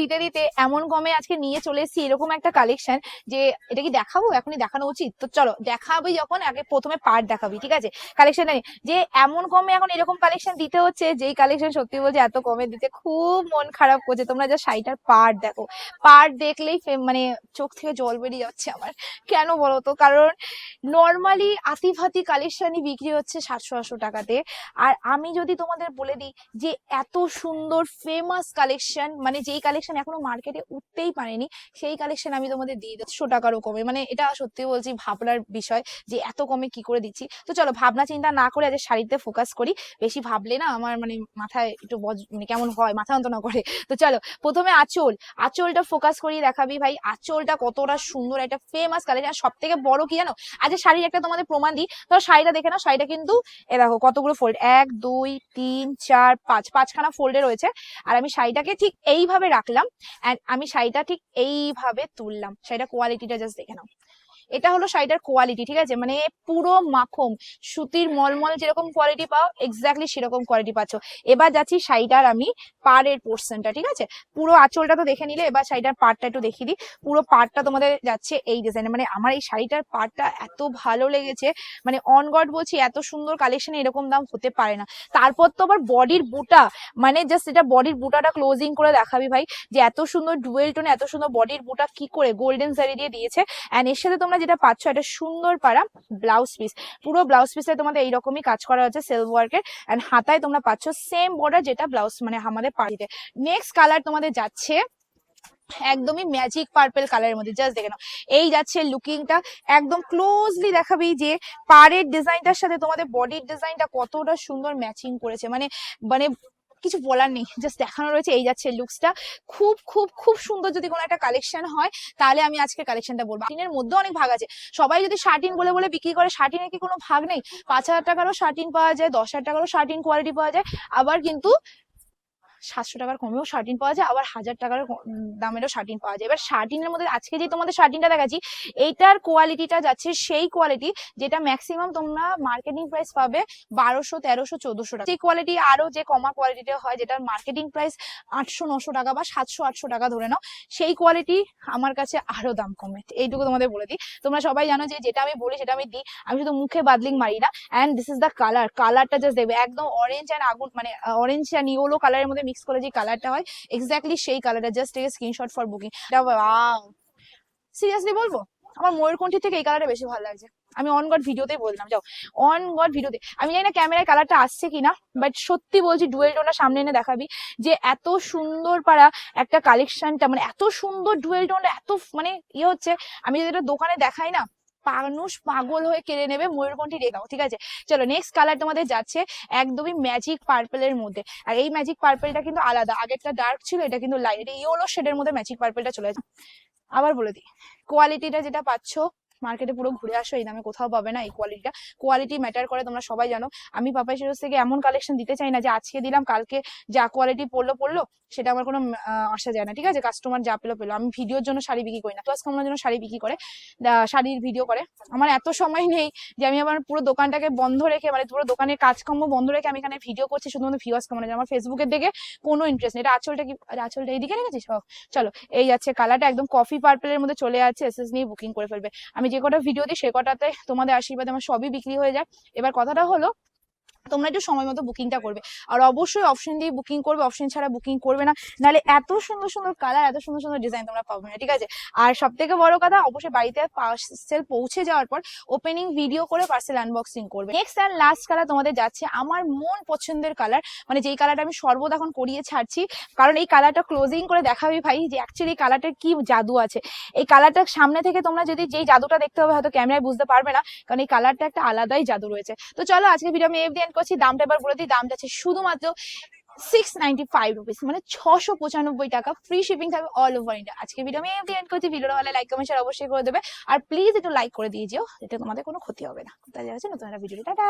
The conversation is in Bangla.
দিতে দিতে এমন কমে আজকে নিয়ে চলে এসেছি এরকম একটা কালেকশন যে এটা কি দেখাবো? এখনই দেখানো উচিত। তো চলো, দেখাবি যখন, আগে প্রথমে পার্ট দেখাবি, ঠিক আছে? কালেকশন যে এমন কমে এখন এরকম কালেকশন দিতে হচ্ছে, যেই কালেকশন সত্যি বলছে এত কমে দিতে খুব মন খারাপ করছে। তোমরা যা শাড়িটার পার্ট দেখো। পার্ট দেখলেই মানে চোখ থেকে জল বেরিয়ে যাচ্ছে আমার। কেন বলো তো? কারণ নর্মালি আতিফাতি কালেকশনই বিক্রি হচ্ছে সাতশো আটশো টাকাতে। আর আমি যদি তোমাদের বলে দিই যে এত সুন্দর ফেমাস কালেকশন মানে যেই কালেকশন এখনও মার্কেটে উঠতেই পারেনি। সেই কালেকশন আমি তোমাদের দিয়ে দেবো। টাকারও কমে। মানে এটা সত্যি বলছি ভাবনার বিষয় যে এত কমে কি করে দিচ্ছি। তো চলো ভাবনা চিন্তা না করে আজ শাড়িতে ফোকাস করি। বেশি ভাবলে না আমার মানে মাথায় একটু বজ- মানে কেমন হয়, মাথা যন্ত্রণা করে। তো চলো, প্রথমে আঁচল। আঁচলটা ফোকাস করিয়ে দেখাবি ভাই। আঁচলটা কতটা সুন্দর, একটা ফেমাস কালেকশন সব থেকে বড় কি জানো? আজ শাড়ির একটা তোমাদের প্রমাণ দিই। তো শাড়িটা দেখে নাও। শাড়িটা কিন্তু, এ দেখো কতগুলো ফোল্ড এক, দুই, তিন, চার, পাঁচ। পাঁচখানা ফোল্ডে রয়েছে। আর আমি শাড়িটাকে ঠিক এইভাবে রাখলাম অ্যান্ড আমি শাড়িটা ঠিক এইভাবে তুললাম। শাড়িটা কোয়ালিটিটা জাস্ট দেখে নাও। এটা হলো শাড়িটার কোয়ালিটি ঠিক আছে? মানে পুরো মাখন সুতির মলমল যেরকম কোয়ালিটি পাও এক্স্যাক্টলি সেরকম কোয়ালিটি পাচ্ছ। এবার যাচ্ছি শাড়িটার আমি পাড়ের পোর্শনটা ঠিক আছে? পুরো আঁচলটা তো দেখে নিলে, এবার শাড়িটার পাড়টা একটু দেখিয়ে দিই। পুরো পাড়টা তোমাদের যাচ্ছে এই ডিজাইনে মানে আমার এই শাড়িটার পাড়টা এত ভালো লেগেছে মানে অন গড বলছি, এত সুন্দর কালেকশন এরকম দাম হতে পারে না। তারপর তো আবার বডির বুটা মানে জাস্ট এটা বডির বুটাটা ক্লোজিং করে দেখাবি ভাই, যে এত সুন্দর ডুয়েল টোনে এত সুন্দর বডির বুটা কি করে গোল্ডেন শাড়ি দিয়ে দিয়েছে। অ্যান্ড এর সাথে তোমরা যেটা পাচ্ছ, এটা সুন্দর পাড়া ব্লাউজ পিস পুরো ব্লাউজ পিসে তোমাদের এইরকমই কাজ করা হচ্ছে সেলফ ওয়ার্কের অ্যান্ড হাতায় তোমরা পাচ্ছ সেম বর্ডার যেটা ব্লাউজ মানে আমাদের পাড়িতে নেক্সট কালার তোমাদের যাচ্ছে একদমই ম্যাজিক পার্পেল কালারের মধ্যে জাস্ট দেখে নাও। এই যাচ্ছে লুকিংটা একদম ক্লোজলি দেখাবি যে পাড়ের ডিজাইনটার সাথে তোমাদের বডির ডিজাইনটা কতটা সুন্দর ম্যাচিং করেছে। মানে মানে কিছু বলার নেই জাস্ট দেখানো রয়েছে, এই যাচ্ছে লুকসটা খুব খুব খুব সুন্দর যদি কোনো একটা কালেকশন হয়, তাহলে আমি আজকে কালেকশনটা বলব। শার্টিনের মধ্যে অনেক ভাগ আছে। সবাই যদি শার্টিন বলে বলে বিক্রি করে, শার্টিনের কি কোনো ভাগ নেই? পাঁচ হাজার টাকারও শার্টিন পাওয়া যায়, দশ হাজার টাকারও শার্টিন কোয়ালিটি পাওয়া যায়। আবার কিন্তু সাতশো টাকার কমেও শার্টিন পাওয়া যায়, আবার হাজার টাকার দামেরও শার্টিন পাওয়া যায়। এবার শার্টিনের মধ্যে আজকে যে তোমাদের শার্টিনটা দেখাচ্ছি, এইটার কোয়ালিটিটা যাচ্ছে সেই কোয়ালিটি যেটা ম্যাক্সিমাম তোমরা মার্কেটিং প্রাইস পাবে বারোশো, তেরোশো, চোদ্দশো টাকা। সেই কোয়ালিটি আরও যে কমা কোয়ালিটিটা হয়, যেটার মার্কেটিং প্রাইস আটশো, নশো টাকা বা সাতশো, আটশো টাকা ধরে নাও, সেই কোয়ালিটি আমার কাছে আরও দাম কমে। এইটুকু তোমাদের বলে দিই। তোমরা সবাই জানো যে যেটা আমি বলি, সেটা আমি দিই। আমি শুধু মুখে বাদলিং মারি না। And this is the colour কালারটা জাস্ট দেখবে, একদম অরেঞ্জ অ্যান্ড আগুন মানে অরেঞ্জ অ্যান্ড ইয়েলো কালারের মধ্যে মিক্স করে যে কালারটা হয় এক্স্যাক্টলি সেই কালারটা just take screenshot for booking seriously বলব? আমার ময়ূরকণ্ঠী থেকে এই কালারটা বেশি ভালো লাগছে। আমি অন গড ভিডিওতেই বললাম যাও। অন গড ভিডিওতে আমি জানি না ক্যামেরায় কালারটা আসছে কিনা বাট সত্যি বলছি ডুয়েল টোনটা সামনে এনে দেখাবি, যে এত সুন্দর পারা একটা কালেকশনটা মানে এত সুন্দর ডুয়েল টোনটা এত মানে ইয়ে হচ্ছে, আমি যদি এটা দোকানে দেখাই না মানুষ পাগল হয়ে কেড়ে নেবে ময়ূরকণ্ঠী রেখাও ঠিক আছে? চলো নেক্সট কালার তোমাদের যাচ্ছে একদমই ম্যাজিক পার্পেলের মধ্যে। আর এই ম্যাজিক পার্পেলটা কিন্তু আলাদা, আগেরটা ডার্ক ছিল, এটা কিন্তু লাইট এটা ইয়েলো শেডের মধ্যে ম্যাজিক পার্পেলটা চলে যাচ্ছে আবার বলে দিই কোয়ালিটিটা যেটা পাচ্ছ মার্কেটে পুরো ঘুরে আসো, এই দামে কোথাও পাবে না, এই কোয়ালিটিটা কোয়ালিটি ম্যাটার করে, তোমরা সবাই জানো। আমি পাপাই শিরোজ থেকে এমন কালেকশন দিতে চাই না যে আজকে দিলাম, কালকে যা কোয়ালিটি পড়ল পড়ল, সেটা আমার কোনো আসা যায় না, ঠিক আছে? কাস্টমার যা পেল পেল। আমি ভিডিওর জন্য শাড়ি বিক্রি করি না। প্লাস কামানোর জন্য শাড়ি বিক্রি করে শাড়ির ভিডিও করে। আমার এত সময় নেই যে আমি আমার পুরো দোকানটাকে বন্ধ রেখে মানে পুরো দোকানের কাজকর্ম বন্ধ রেখে আমি এখানে ভিডিও করছি, শুধুমাত্র ভিউয়ার্স জন্য আমার ফেসবুকের দিকে কোনো ইন্টারেস্ট নেই। এটা আঁচলটা কি আঁচলটা এইদিকে রেখেছিস? চলো, এই যাচ্ছে কালারটা একদম কফি পার্পেলের মধ্যে চলে যাচ্ছে এসএস নিয়ে বুকিং করে ফেলবে। আমি যে কটা ভিডিও দিই, সে কটাতে তোমাদের আশীর্বাদে আমার সবই বিক্রি হয়ে যায়। এবার কথাটা হলো তোমরা একটু সময় মতো বুকিংটা করবে। আর অবশ্যই অপশন দিয়ে বুকিং করবে অপশন ছাড়া বুকিং করবে না। নাহলে এত সুন্দর সুন্দর কালার এত সুন্দর সুন্দর ডিজাইন তোমরা পাবে না, ঠিক আছে? আর সব থেকে বড় কথা, অবশ্যই বাড়িতে পার্সেল পৌঁছে যাওয়ার পর ওপেনিং ভিডিও করে পার্সেল আনবক্সিং করবে। নেক্সট আর লাস্ট কালার তোমাদের যাচ্ছে আমার মন পছন্দের কালার মানে যেই কালারটা আমি সর্বদা এখন করিয়ে ছাড়ছি, কারণ এই কালারটা ক্লোজিং করে দেখাবি ভাই যে অ্যাকচুয়ালি এই কালারটার কি জাদু আছে। এই কালারটার সামনে থেকে তোমরা যদি যেই জাদুটা দেখতে হবে হয়তো ক্যামেরায় বুঝতে পারবে না, কারণ এই কালারটা একটা আলাদাই জাদু রয়েছে। তো চলো আজকে ভিডিও আমি এন্ড করছি, দামটা এবার বলে দিই, দামটা আছে শুধুমাত্র সিক্স নাইনটি ফাইভ রুপিস মানে ছশো পঁচানব্বই টাকা ফ্রি শিপিং থাকবে অল ওভার ইন্ডিয়া আজকে ভিডিও আমি এমনি এন্ড করছি ভিডিওটা ভালো লাইক কমেন্ট অবশ্যই করে দেবে। আর প্লিজ একটু লাইক করে দিয়ে যেও, এতে তোমাদের কোনো ক্ষতি হবে না। তাহলে আছে নতুন একটা ভিডিও টাটা!